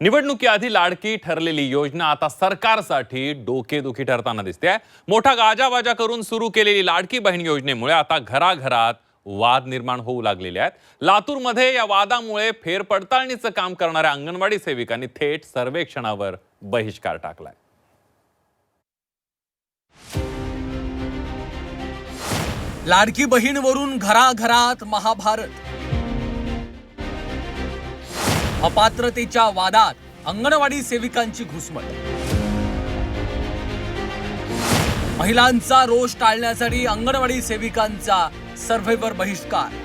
निवडणुकीआधी लाडकी ठरलेली योजना आता सरकारसाठी डोकेदुखी ठरताना दिसते मोठा गाजावाजा करून सुरू केलेली लाडकी बहीण योजनेमुळे आता घराघरात वाद निर्माण होऊ लागलेले आहेत. लातूरमध्ये या वादामुळे फेरपडताळणीचं काम करणाऱ्या अंगणवाडी सेविकांनी थेट सर्वेक्षणावर बहिष्कार टाकलाय. लाडकी बहीणवरून घराघरात महाभारत. अपात्रतेच्या वादात अंगणवाडी सेविकांची घुसमट. महिलांचा रोष टाळण्यासाठी अंगणवाडी सेविकांचा सर्व्हेवर बहिष्कार.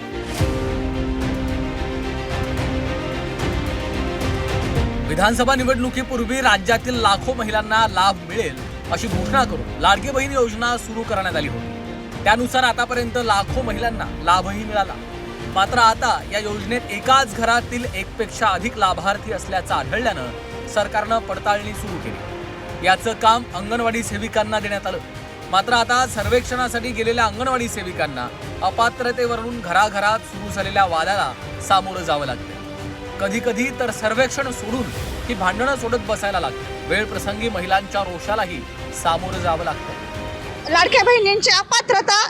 विधानसभा निवडणुकीपूर्वी राज्यातील लाखो महिलांना लाभ मिळेल अशी घोषणा करून लाडकी बहीण योजना सुरू करण्यात आली होती. त्यानुसार आतापर्यंत लाखो महिलांना लाभही मिळाला. मात्र आता या योजनेत एकाच घरातील एकपेक्षा अधिक लाभार्थी असल्याचं आढळल्यानं सरकारनं पडताळणी सुरू केली. याचं काम अंगणवाडी सेविकांना देण्यात आलं. मात्र आता सर्वेक्षणासाठी गेलेल्या अंगणवाडी सेविकांना अपात्रतेवरून घराघरात सुरू झालेल्या वादाला सामोरं जावं लागतं कधी कधी तर सर्वेक्षण सोडून ही भांडणं सोडत बसायला लागतं. वेळ प्रसंगी महिलांच्या रोषालाही सामोरं जावं लागतं लाडक्या बहिणींची अपात्रता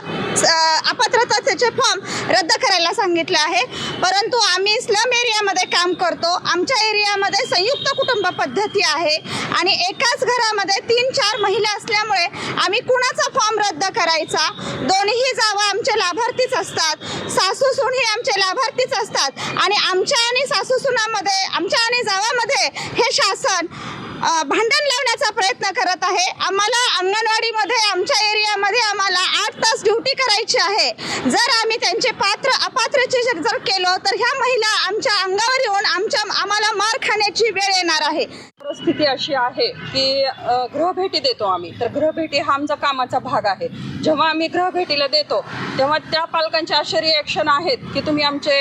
अ, अपात्रताचे फॉर्म रद्द करायला सांगितलं आहे. परंतु आम्ही स्लम एरियामध्ये काम करतो. आमच्या एरियामध्ये संयुक्त कुटुंब पद्धती आहे. आणि एकाच घरामध्ये तीन चार महिला असल्यामुळे आम्ही कुणाचा फॉर्म रद्द करायचा? दोन्ही जावा आमचे लाभार्थीच असतात. सासू सून आमचे लाभार्थीच असतात. आणि आमच्या आणि सासू सुनामध्ये आमच्या आणि जावामध्ये हे शासन भांडण लावण्याचा प्रयत्न करत आहे. आम्हाला अंगणवाडीमध्ये आमच्या एरियामध्ये आम्हाला आठ तास ड्युटी करायची आहे. जर आम्ही त्यांचे पात्र अपात्रचे जर जर केलो तर ह्या महिला आमच्या अंगावर येऊन आमच्या आम्हाला मार खाण्याची वेळ येणार आहे. स्थिती अशी आहे की गृहभेटी देतो आम्ही. तर गृहभेटी हा आमचा कामाचा भाग आहे. जेव्हा आम्ही गृहभेटीला देतो तेव्हा त्या पालकांचे असे रिॲक्शन आहेत की तुम्ही आमचे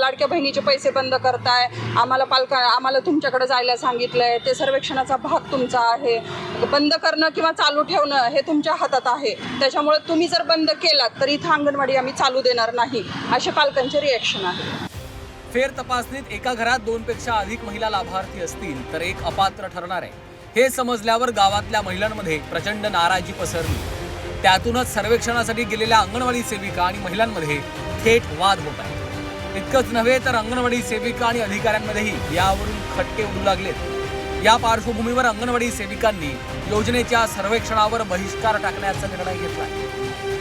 लाडक्या बहिणीचे पैसे बंद करताय. आम्हाला पालका आम्हाला तुमच्याकडे जायला सांगितलंय. ते सर्वेक्षणाचा भाग तुमचा आहे. बंद करणं किंवा चालू ठेवणं हे तुमच्या हातात आहे. त्याच्यामुळे तुम्ही जर बंद केलात तर इथं अंगणवाडी आम्ही चालू देणार नाही. असे पालकांचे रिॲक्शन आहे फेर तपासणीत एका घरात दोनपेक्षा अधिक महिला लाभार्थी असतील तर एक अपात्र ठरणार आहे. हे समजल्यावर गावातल्या महिलांमध्ये प्रचंड नाराजी पसरली. त्यातूनच सर्वेक्षणासाठी गेलेल्या अंगणवाडी सेविका आणि महिलांमध्ये थेट वाद होत आहे. इतकंच नव्हे तर अंगणवाडी सेविका आणि अधिकाऱ्यांमध्येही यावरून खटके उडू लागलेत. या पार्श्वभूमीवर अंगणवाडी सेविकांनी योजनेच्या सर्वेक्षणावर बहिष्कार टाकण्याचा निर्णय घेतला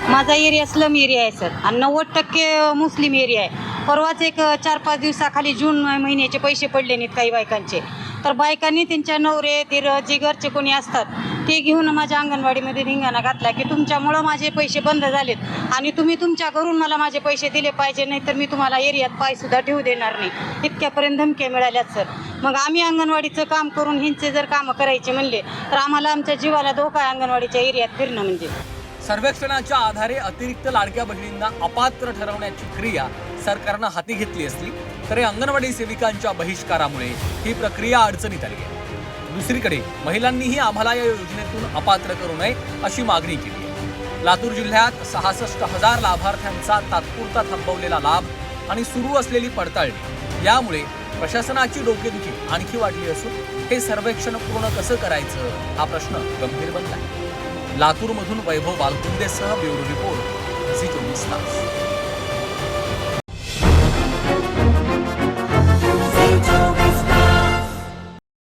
माझा एरिया स्लम एरिया आहे सर. आणि नव्वद टक्के मुस्लिम एरिया आहे. परवाच एक चार पाच दिवसाखाली जून महिन्याचे पैसे पडले नाहीत काही बायकांचे. तर बायकांनी त्यांच्या नवरे तिर जे घरचे कोणी असतात ते घेऊन माझ्या अंगणवाडीमध्ये धिंगाणा घातला की तुमच्यामुळं माझे पैसे बंद झालेत आणि तुम्ही तुमच्या घरून मला माझे पैसे दिले पाहिजे नाही तर मी तुम्हाला एरियात पायसुद्धा ठेवू देणार नाही. इतक्यापर्यंत धमक्या मिळाल्यात सर. मग आम्ही अंगणवाडीचं काम करून हिंचे जर कामं करायचे म्हणले तर आम्हाला आमच्या जीवाला धोका आहे अंगणवाडीच्या एरियात फिरणं म्हणजे. सर्वेक्षणाच्या आधारे अतिरिक्त लाडक्या बहिणींना अपात्र ठरवण्याची क्रिया सरकारनं हाती घेतली असली तरी अंगणवाडी सेविकांच्या बहिष्कारामुळे ही प्रक्रिया अडचणीत आली आहे. दुसरीकडे महिलांनीही आम्हाला या योजनेतून अपात्र करू नये अशी मागणी केली आहे. लातूर जिल्ह्यात सहासष्ट हजार लाभार्थ्यांचा तात्पुरता थांबवलेला लाभ आणि सुरू असलेली पडताळणी यामुळे प्रशासनाची डोकेदुखी आणखी वाढली असून हे सर्वेक्षण पूर्ण कसं करायचं हा प्रश्न गंभीर बनला आहे. लातूरमधून वैभव बालकुंदेसह ब्युरो रिपोर्ट झी चोवीस तास.